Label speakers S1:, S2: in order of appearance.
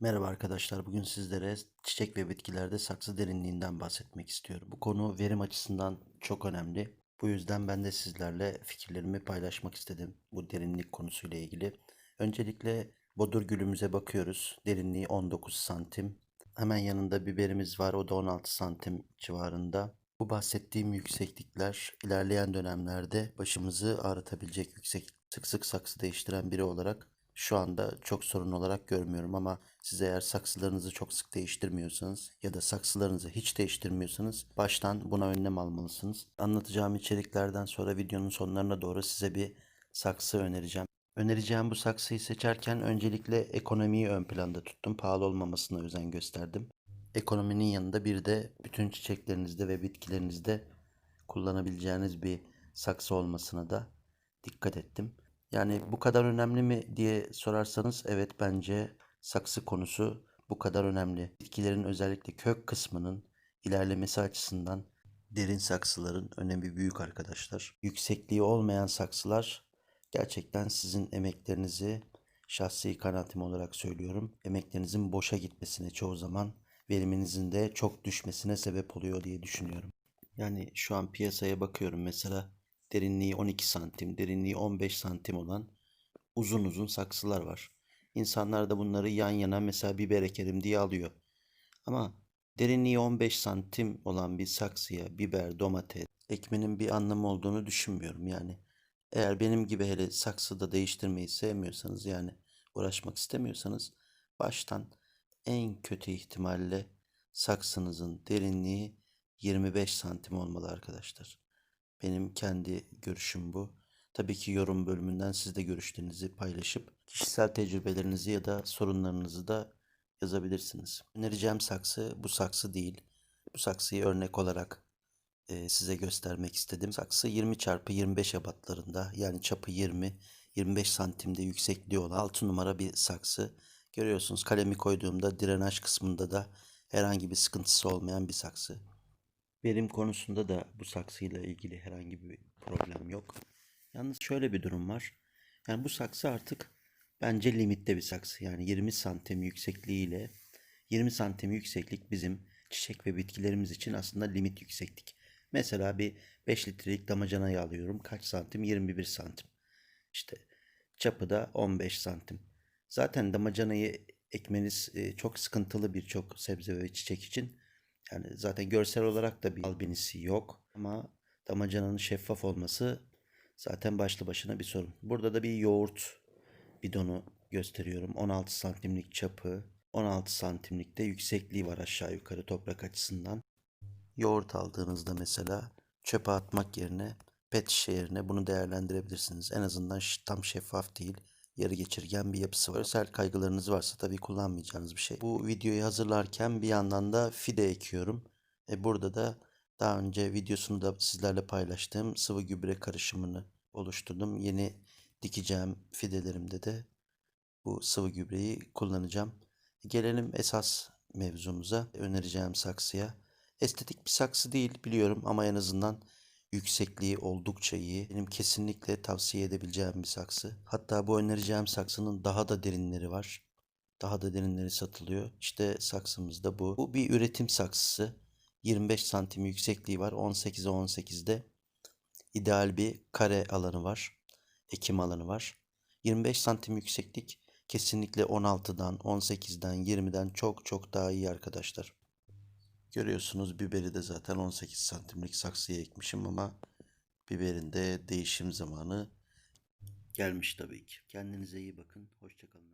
S1: Merhaba arkadaşlar. Bugün sizlere çiçek ve bitkilerde saksı derinliğinden bahsetmek istiyorum. Bu konu verim açısından çok önemli. Bu yüzden ben de sizlerle fikirlerimi paylaşmak istedim bu derinlik konusuyla ilgili. Öncelikle bodur gülümüze bakıyoruz. Derinliği 19 santim. Hemen yanında biberimiz var. O da 16 santim civarında. Bu bahsettiğim yükseklikler ilerleyen dönemlerde başımızı ağrıtabilecek yüksek. Sık sık saksı değiştiren biri olarak şu anda çok sorun olarak görmüyorum ama siz eğer saksılarınızı çok sık değiştirmiyorsanız ya da saksılarınızı hiç değiştirmiyorsanız baştan buna önlem almalısınız. Anlatacağım içeriklerden sonra videonun sonlarına doğru size bir saksı önereceğim. Önereceğim bu saksıyı seçerken öncelikle ekonomiyi ön planda tuttum. Pahalı olmamasına özen gösterdim. Ekonominin yanında bir de bütün çiçeklerinizde ve bitkilerinizde kullanabileceğiniz bir saksı olmasına da dikkat ettim. Yani bu kadar önemli mi diye sorarsanız evet bence saksı konusu bu kadar önemli. Bitkilerin özellikle kök kısmının ilerlemesi açısından derin saksıların önemi büyük arkadaşlar. Yüksekliği olmayan saksılar gerçekten sizin emeklerinizi şahsi kanaatim olarak söylüyorum. Emeklerinizin boşa gitmesine çoğu zaman veriminizin de çok düşmesine sebep oluyor diye düşünüyorum. Yani şu an piyasaya bakıyorum mesela derinliği 12 santim, derinliği 15 santim olan uzun uzun saksılar var. İnsanlar da bunları yan yana mesela biber ekerim diye alıyor. Ama derinliği 15 santim olan bir saksıya biber, domates ekmenin bir anlamı olduğunu düşünmüyorum yani. Eğer benim gibi hele saksıda değiştirmeyi sevmiyorsanız yani uğraşmak istemiyorsanız baştan en kötü ihtimalle saksınızın derinliği 25 santim olmalı arkadaşlar. Benim kendi görüşüm bu. Tabii ki yorum bölümünden siz de görüşlerinizi paylaşıp kişisel tecrübelerinizi ya da sorunlarınızı da yazabilirsiniz. Önereceğim saksı bu saksı değil. Bu saksıyı örnek olarak e, size göstermek istedim. Saksı 20 çarpı 25 ebatlarında yani çapı 20 25 santimde yüksekliği olan 6 numara bir saksı. Görüyorsunuz kalemi koyduğumda drenaj kısmında da herhangi bir sıkıntısı olmayan bir saksı. Verim konusunda da bu saksıyla ilgili herhangi bir problem yok. Yalnız şöyle bir durum var. Yani bu saksı artık bence limitte bir saksı. Yani 20 santim yüksekliğiyle 20 santim yükseklik bizim çiçek ve bitkilerimiz için aslında limit yükseklik. Mesela bir 5 litrelik damacanayı alıyorum. Kaç santim? 21 santim. İşte çapı da 15 santim. Zaten damacanayı ekmeniz e, çok sıkıntılı birçok sebze ve çiçek için. Yani zaten görsel olarak da bir albinisi yok. Ama damacananın şeffaf olması zaten başlı başına bir sorun. Burada da bir yoğurt bidonu gösteriyorum. 16 santimlik çapı, 16 santimlik de yüksekliği var aşağı yukarı toprak açısından. Yoğurt aldığınızda mesela çöpe atmak yerine pet şişe yerine bunu değerlendirebilirsiniz. En azından tam şeffaf değil, yarı geçirgen bir yapısı var. Özel kaygılarınız varsa tabii kullanmayacağınız bir şey. Bu videoyu hazırlarken bir yandan da fide ekiyorum. E burada da daha önce videosunu da sizlerle paylaştığım sıvı gübre karışımını oluşturdum. Yeni dikeceğim fidelerimde de bu sıvı gübreyi kullanacağım. Gelelim esas mevzumuza, önereceğim saksıya. Estetik bir saksı değil biliyorum ama en azından yüksekliği oldukça iyi. Benim kesinlikle tavsiye edebileceğim bir saksı. Hatta bu önereceğim saksının daha da derinleri var. Daha da derinleri satılıyor. İşte saksımız da bu. Bu bir üretim saksısı. 25 santim yüksekliği var. 18'e 18'de ideal bir kare alanı var. Ekim alanı var. 25 santim yükseklik kesinlikle 16'dan, 18'den, 20'den çok çok daha iyi arkadaşlar. Görüyorsunuz biberi de zaten 18 santimlik saksıya ekmişim ama biberin de değişim zamanı gelmiş tabii ki. Kendinize iyi bakın. Hoşçakalın.